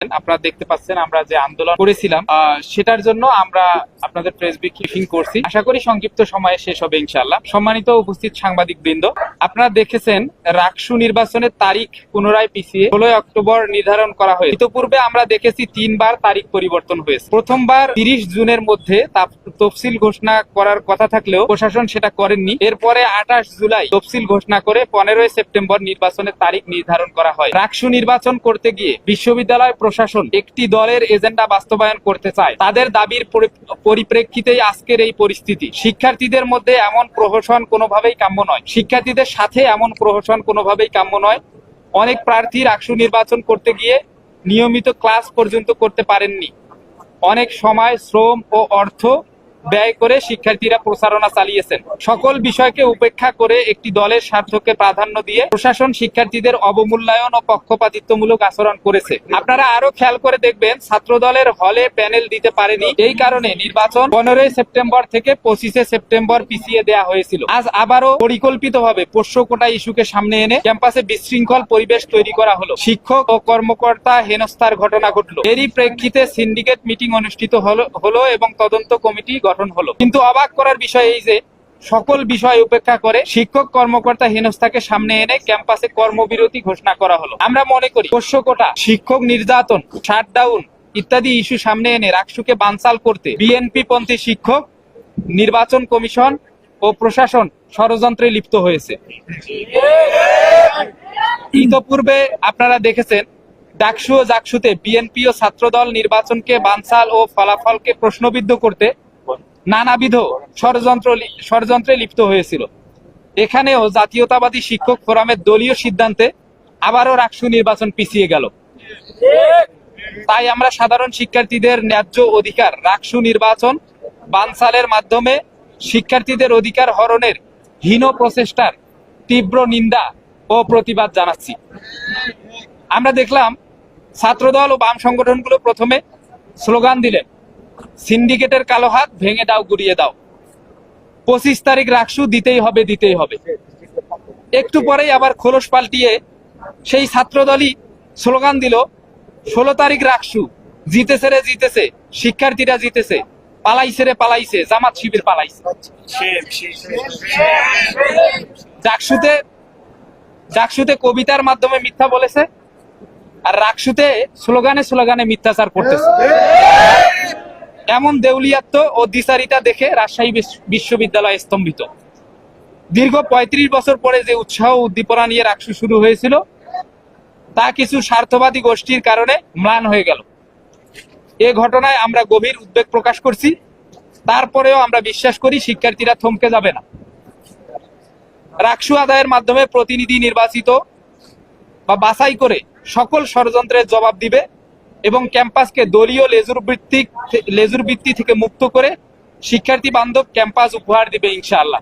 আপনারা দেখতে পাচ্ছেন আমরা যে আন্দোলন করেছিলাম সেটার জন্য আমরা আপনাদের প্রেস ব্রিফিং করছি। আশা করি সংক্ষিপ্ত সময়ে শেষ হবে ইনশাআল্লাহ। সম্মানিত উপস্থিত সাংবাদিক বৃন্দ, আপনারা দেখেছেন রাকসু নির্বাচনের তারিখ পুনরায় পিছিয়ে ষোলোই অক্টোবর নির্ধারণ করা হয়েছে। ইতোপূর্বে আমরা দেখেছি তিনবার তারিখ পরিবর্তন হয়েছে। প্রথমবার তিরিশ জুনের মধ্যে তফসিল ঘোষণা করার কথা থাকলেও প্রশাসন সেটা করেননি। এরপরে আঠাশ জুলাই তফসিল ঘোষণা করে পনেরোই সেপ্টেম্বর নির্বাচনের তারিখ নির্ধারণ করা হয়। রাকসু নির্বাচন করতে গিয়ে বিশ্ববিদ্যালয় প্রশাসন একটি দলের এজেন্ডা বাস্তবায়ন করতে চায়। তাদের দাবির পরিপ্রেক্ষিতে আজকের এই পরিস্থিতি। শিক্ষার্থীদের মধ্যে এমন প্রহসন কোনোভাবেই কাম্য নয়। শিক্ষার্থীদের সাথে এমন প্রহসন কোনোভাবেই কাম্য নয়। অনেক প্রার্থী রাকসু নির্বাচন করতে গিয়ে নিয়মিত ক্লাস পর্যন্ত করতে পারেননি। অনেক সময় শ্রম ও অর্থ ব্যয় করে শিক্ষার্থীরা প্রচারণা চালিয়েছেন। সকল বিষয়কে উপেক্ষা করে একটি দলের স্বার্থকে প্রাধান্য দিয়ে প্রশাসন শিক্ষার্থীদের অবমূল্যায়ন ও পক্ষপাতিত্বমূলক আচরণ করেছে। আপনারা আরও খেয়াল করে দেখবেন ছাত্র দলের হলে প্যানেল দিতে পারেনি। এই কারণে নির্বাচন পনেরোই সেপ্টেম্বর থেকে পঁচিশে সেপ্টেম্বর পিছিয়ে দেওয়া হয়েছিল। আজ আবারও পরিকল্পিতভাবে পোষ্য কোটা ইস্যুকে সামনে এনে ক্যাম্পাসে বিশৃঙ্খল পরিবেশ তৈরি করা হলো। শিক্ষক ও কর্মকর্তা হেনস্থার ঘটনা ঘটলো। এরই প্রেক্ষিতে সিন্ডিকেট মিটিং অনুষ্ঠিত হলো এবং তদন্ত কমিটি গঠন হলো। কিন্তু অবাক করার বিষয় এই যে, সকল বিষয় উপেক্ষা করে শিক্ষক, কর্মকর্তা, হেনস্থাকে সামনে এনে ক্যাম্পাসে কর্মবিরতি ঘোষণা করা হলো। আমরা মনে করি কোটা, শিক্ষক নির্যাতন, শাটডাউন ইত্যাদি ইস্যু সামনে এনে রাকসুকে বানচাল করতে বিএনপি পন্থী শিক্ষক, নির্বাচন কমিশন ও প্রশাসন ষড়যন্ত্রে লিপ্ত হয়েছে। ইতোপূর্বে আপনারা দেখেছেন, ডাকসু ও জাকসুতে বিএনপি ও ছাত্রদল নির্বাচনকে বানচাল ও ফলাফলকে প্রশ্নবিদ্ধ করতে নানাবিধ ষড়যন্ত্র ষড়যন্ত্রে লিপ্ত হয়েছিল। এখানেও জাতীয়তাবাদী শিক্ষক ফোরামের দলীয় সিদ্ধান্তে আবারও রাকসু নির্বাচন পিছিয়ে গেল। তাই আমরা সাধারণ শিক্ষার্থীদের ন্যায্য অধিকার, রাকসু নির্বাচন বানসালের মাধ্যমে শিক্ষার্থীদের অধিকার হরণের হীন প্রচেষ্টার তীব্র নিন্দা ও প্রতিবাদ জানাচ্ছি। আমরা দেখলাম ছাত্রদল ও বাম সংগঠনগুলো প্রথমে স্লোগান দিলেন সিন্ডিকেটের কালো হাত ভেঙে দাও, গুড়িয়ে দাও। পঁচিশ তারিখ রাকসু দিতেই হবে দিতেই হবে। একটু পরেই আবার খোলস পাল্টিয়ে সেই ছাত্রদলই স্লোগান দিল, ষোলো তারিখ রাকসু জিতেছে রে, জিতেছে, শিক্ষার্থীরা জিতেছে, পালাইছে রে, পালাইছে, জামাত শিবির পালাইছে। জাকসুতে জাকসুতে কবিতার মাধ্যমে মিথ্যা বলেছে, আর রাকসুতে স্লোগানে স্লোগানে মিথ্যাচার করতেছে। এমন দেউলিয়াত্ব ও দ্বিচারিতা দেখে রাজশাহী বিশ- বিশ্ববিদ্যালয় স্তম্ভিত। দীর্ঘ ৩৫ বছর পরে যে উৎসাহ উদ্দীপনা নিয়ে রাকসু শুরু হয়েছিল, তা কিছু স্বার্থবাদী গোষ্ঠীর কারণে ম্লান হয়ে গেল। এ ঘটনায় আমরা গভীর উদ্বেগ প্রকাশ করছি। তারপরেও আমরা বিশ্বাস করি শিক্ষার্থীরা থমকে যাবে না। রাকসু আদায়ের মাধ্যমে প্রতিনিধি নির্বাচিত বা বাছাই করে সকল ষড়যন্ত্রের জবাব দিবে এবং ক্যাম্পাসকে দলীয় লেজুর ভিত্তিক লেজুর ভিত্তি থেকে মুক্ত করে শিক্ষার্থী বান্ধব ক্যাম্পাস উপহার দিবে ইনশাআল্লাহ।